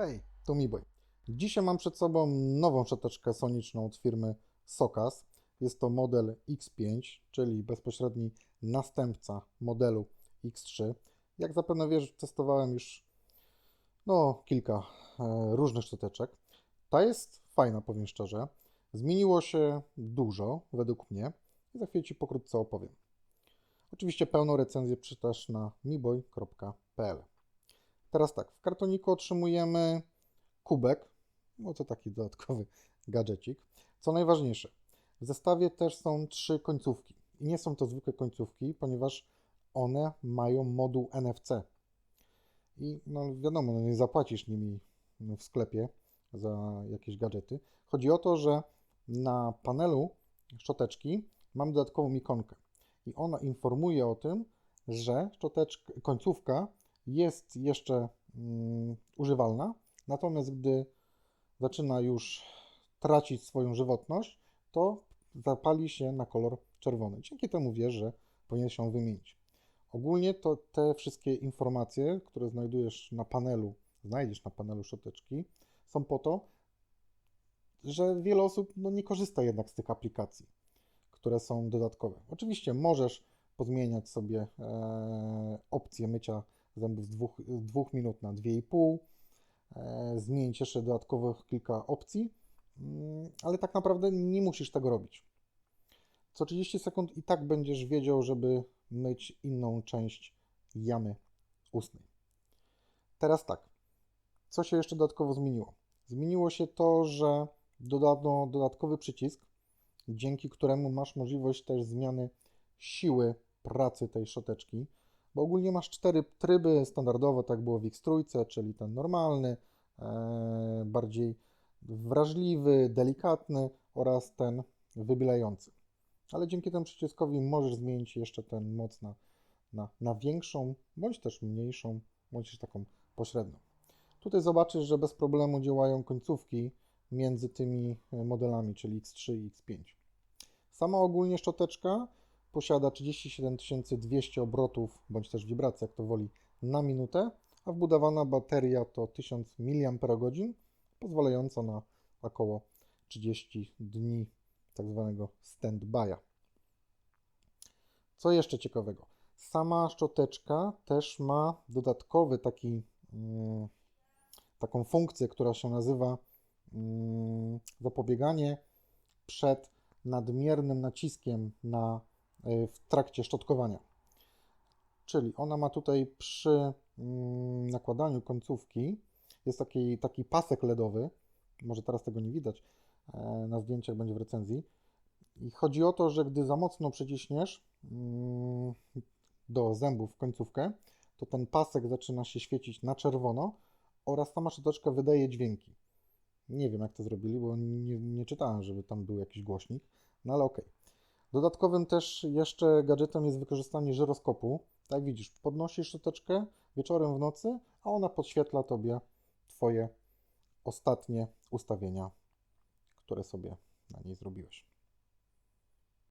Hej, to Miboy. Dzisiaj mam przed sobą nową szczoteczkę soniczną od firmy Sokas. Jest to model X5, czyli bezpośredni następca modelu X3. Jak zapewne wiesz, testowałem już no, kilka e, różnych szczoteczek. Ta jest fajna, powiem szczerze. Zmieniło się dużo, według mnie, i za chwilę Ci pokrótce opowiem. Oczywiście pełną recenzję przeczytasz na miboy.pl. Teraz tak, w kartoniku otrzymujemy kubek, no to taki dodatkowy gadżecik. Co najważniejsze, w zestawie też są trzy końcówki. I nie są to zwykłe końcówki, ponieważ one mają moduł NFC. I no wiadomo, no nie zapłacisz nimi w sklepie za jakieś gadżety. Chodzi o to, że na panelu szczoteczki mamy dodatkową ikonkę. I ona informuje o tym, że szczoteczka, końcówka jest jeszcze mm, używalna, natomiast gdy zaczyna już tracić swoją żywotność, to zapali się na kolor czerwony. Dzięki temu wiesz, że powinien się wymienić. Ogólnie to te wszystkie informacje, które znajdujesz na panelu, znajdziesz na panelu szczoteczki, są po to, że wiele osób no, nie korzysta jednak z tych aplikacji, które są dodatkowe. Oczywiście możesz pozmieniać sobie e, mycia zębów z 2 z dwóch minut na 2,5, e, zmienić jeszcze dodatkowych kilka opcji, mm, ale tak naprawdę nie musisz tego robić. Co 30 sekund i tak będziesz wiedział, żeby myć inną część jamy ustnej. Teraz tak, co się jeszcze dodatkowo zmieniło? Zmieniło się to, że dodano dodatkowy przycisk, dzięki któremu masz możliwość też zmiany siły pracy tej szczoteczki, bo ogólnie masz cztery tryby standardowo, tak było w X3, czyli ten normalny, e, bardziej wrażliwy, delikatny oraz ten wybielający. Ale dzięki temu przyciskowi możesz zmienić jeszcze ten moc na, na, na większą, bądź też mniejszą, bądź też taką pośrednią. Tutaj zobaczysz, że bez problemu działają końcówki między tymi modelami, czyli X3 i X5. Sama ogólnie szczoteczka posiada 37 200 obrotów, bądź też wibracji, jak to woli, na minutę, a wbudowana bateria to 1000 mAh, pozwalająca na około 30 dni tak zwanego stand-by'a. Co jeszcze ciekawego? Sama szczoteczka też ma dodatkowy taki, mm, taką funkcję, która się nazywa mm, zapobieganie przed nadmiernym naciskiem na, w trakcie szczotkowania. Czyli ona ma tutaj przy mm, nakładaniu końcówki jest taki, taki pasek LEDowy, może teraz tego nie widać, e, na zdjęciach będzie w recenzji. I chodzi o to, że gdy za mocno przyciśniesz mm, do zębów końcówkę, to ten pasek zaczyna się świecić na czerwono oraz sama szczoteczka wydaje dźwięki. Nie wiem, jak to zrobili, bo nie, nie czytałem, żeby tam był jakiś głośnik, no ale okej. Dodatkowym też jeszcze gadżetem jest wykorzystanie żyroskopu. Tak widzisz, podnosisz szczoteczkę wieczorem w nocy, a ona podświetla Tobie Twoje ostatnie ustawienia, które sobie na niej zrobiłeś.